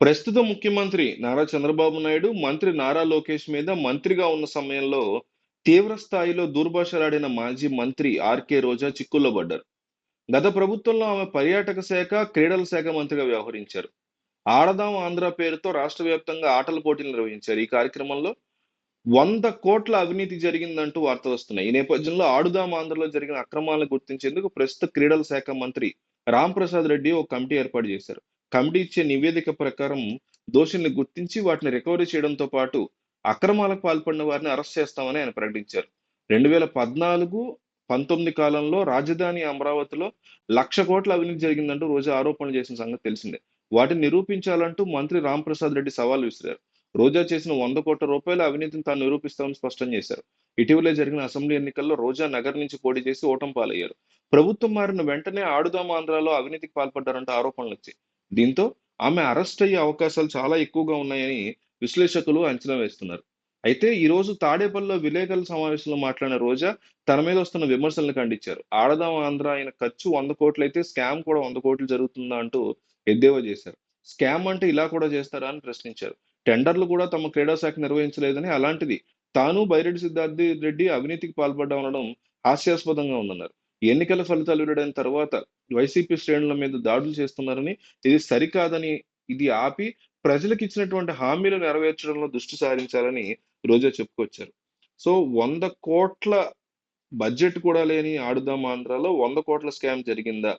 ప్రస్తుత ముఖ్యమంత్రి నారా చంద్రబాబు నాయుడు మంత్రి నారా లోకేష్ మీద మంత్రిగా ఉన్న సమయంలో తీవ్ర స్థాయిలో దూర్భాషలాడిన మాజీ మంత్రి ఆర్కే రోజా చిక్కుల్లో పడ్డారు. గత ప్రభుత్వంలో ఆమె పర్యాటక శాఖ క్రీడల శాఖ మంత్రిగా వ్యవహరించారు. ఆడదాం ఆంధ్ర పేరుతో రాష్ట్ర వ్యాప్తంగా ఆటల పోటీలు నిర్వహించారు. ఈ కార్యక్రమంలో వంద కోట్ల అవినీతి జరిగిందంటూ వార్తలు వస్తున్నాయి. ఈ నేపథ్యంలో ఆడుదాం ఆంధ్రలో జరిగిన అక్రమాలను గుర్తించేందుకు ప్రస్తుత క్రీడల శాఖ మంత్రి రామ్ ప్రసాద్ రెడ్డి ఒక కమిటీ ఏర్పాటు చేశారు. కమిటీ ఇచ్చే నివేదిక ప్రకారం దోషుల్ని గుర్తించి వాటిని రికవరీ చేయడంతో పాటు అక్రమాలకు పాల్పడిన వారిని అరెస్ట్ చేస్తామని ఆయన ప్రకటించారు. రెండు వేల పద్నాలుగు పంతొమ్మిది కాలంలో రాజధాని అమరావతిలో లక్ష కోట్ల అవినీతి జరిగిందంటూ రోజా ఆరోపణలు చేసిన సంగతి తెలిసిందే. వాటిని నిరూపించాలంటూ మంత్రి రాంప్రసాద్ రెడ్డి సవాల్ విసిరారు. రోజా చేసిన వంద కోట్ల రూపాయల అవినీతిని తాను నిరూపిస్తామని స్పష్టం చేశారు. ఇటీవలే జరిగిన అసెంబ్లీ ఎన్నికల్లో రోజా నగర్ నుంచి పోటీ చేసి ఓటం పాలయ్యారు. ప్రభుత్వం మారిన వెంటనే ఆడుదాం ఆంధ్రాలో అవినీతికి పాల్పడ్డారంటూ ఆరోపణలు వచ్చాయి. దీంతో ఆమె అరెస్ట్ అయ్యే అవకాశాలు చాలా ఎక్కువగా ఉన్నాయని విశ్లేషకులు అంచనా వేస్తున్నారు. అయితే ఈ రోజు తాడేపల్లిలో విలేకరుల సమావేశంలో మాట్లాడిన రోజా తన మీద వస్తున్న విమర్శలను ఖండించారు. ఆడదాం ఆంధ్ర ఆయన ఖర్చు వంద కోట్లయితే స్కామ్ కూడా వంద కోట్లు జరుగుతుందా అంటూ ఎద్దేవా చేశారు. స్కామ్ అంటే ఇలా కూడా చేస్తారా అని ప్రశ్నించారు. టెండర్లు కూడా తమ క్రీడా శాఖ నిర్వహించలేదని అలాంటిది. తాను బైరెడ్డి సిద్ధార్థి రెడ్డి అవినీతికి పాల్పడ్డా ఉండడం హాస్యాస్పదంగా ఉందన్నారు. ఎన్నికల ఫలితాలు వెలువడిన తర్వాత వైసీపీ శ్రేణుల మీద దాడులు చేస్తున్నారని ఇది సరికాదని ఇది ఆపి ప్రజలకు ఇచ్చినటువంటి హామీలు నెరవేర్చడంలో దృష్టి సారించాలని రోజా చెప్పుకొచ్చారు. సో వంద కోట్ల బడ్జెట్ కూడా లేని ఆడుదాం ఆంధ్రాలో వంద కోట్ల స్కామ్ జరిగిందా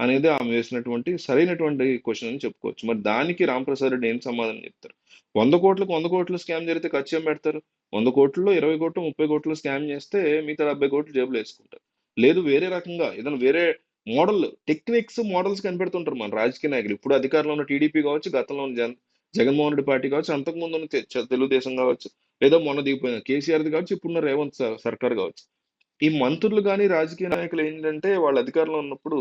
అనేది ఆమె వేసినటువంటి సరైనటువంటి క్వశ్చన్ అని చెప్పుకోవచ్చు. మరి దానికి రామప్రసాద్ రెడ్డి ఏం సమాధానం చెప్తారు? వంద కోట్లకు వంద కోట్ల స్కామ్ జరిగితే ఖర్చు ఏం పెడతారు. వంద కోట్లలో ఇరవై కోట్లు ముప్పై కోట్లు స్కామ్ చేస్తే మిగతా డెబ్బై కోట్లు జేబులో వేసుకుంటారు. లేదు వేరే రకంగా. ఏదైనా వేరే మోడల్ టెక్నిక్స్ మోడల్స్ కనిపెడుతుంటారు మన రాజకీయ నాయకులు. ఇప్పుడు అధికారంలో ఉన్న టీడీపీ కావచ్చు గతంలో ఉన్న జన్ జగన్మోహన్ రెడ్డి పార్టీ కావచ్చు అంతకుముందు ఉన్న తెలుగుదేశం కావచ్చు లేదా మొన్న దిగిపోయిన కేసీఆర్ది కావచ్చు ఇప్పుడున్న రేవంత్ స- సర్కార్ కావచ్చు. ఈ మంత్రులు కానీ రాజకీయ నాయకులు ఏంటంటే వాళ్ళ అధికారంలో ఉన్నప్పుడు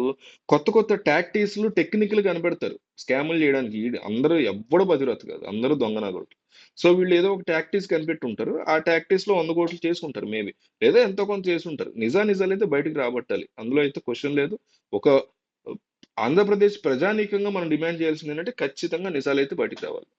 కొత్త కొత్త టాక్టిక్స్లు టెక్నిక్లు కనిపెడతారు స్కాములు చేయడానికి. అందరూ ఎవ్వడు బతిరతు కాదు. అందరూ దొంగనాగోడు సో వీళ్ళు ఏదో ఒక టాక్టిక్స్ కనిపెట్టి ఉంటారు ఆ టాక్టిక్స్లో వంద కోట్లు చేసుకుంటారు. మేబీ లేదా ఎంతో కొంత చేసుంటారు నిజా నిజాలు అయితే బయటకు రాబట్టాలి. అందులో అయితే క్వశ్చన్ లేదు. ఒక ఆంధ్రప్రదేశ్ ప్రజానీకంగా మనం డిమాండ్ చేయాల్సింది ఏంటంటే ఖచ్చితంగా నిజాలు అయితే బయటకు రావాలి.